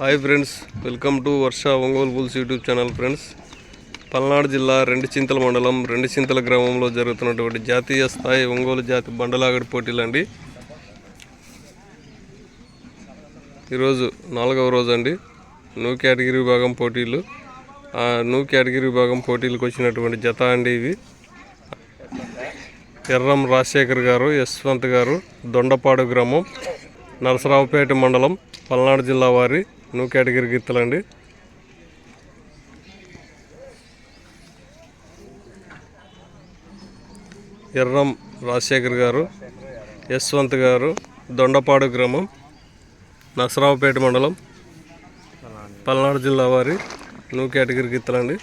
Hi friends welcome to Varsha Ongole bulls YouTube channel friends Palnadu జిల్లా రెండు చింతల మండలం రెండు చింతల గ్రామంలో జరుగుతున్నటువంటి జాతీయ స్థాయి ఒంగోలు జాతి బండలాగడి పోటీలు అండి. ఈరోజు నాలుగవ రోజు అండి. న్యూ కేటగిరీ విభాగం పోటీలు. ఆ న్యూ కేటగిరీ విభాగం పోటీలకు వచ్చినటువంటి జత అండి ఇవి. ఎర్రం రాజశేఖర్ గారు యశ్వంత్ గారు దొండపాడు గ్రామం నరసరావుపేట మండలం పల్నాడు జిల్లా వారి న్యూ కేటగిరీ గిత్తలండి ఎర్రం రాజశేఖర్ గారు యశ్వంత్ గారు దొండపాడు గ్రామం నసరావుపేట మండలం పల్నాడు జిల్లా వారి న్యూ కేటగిరీ గిత్తలండి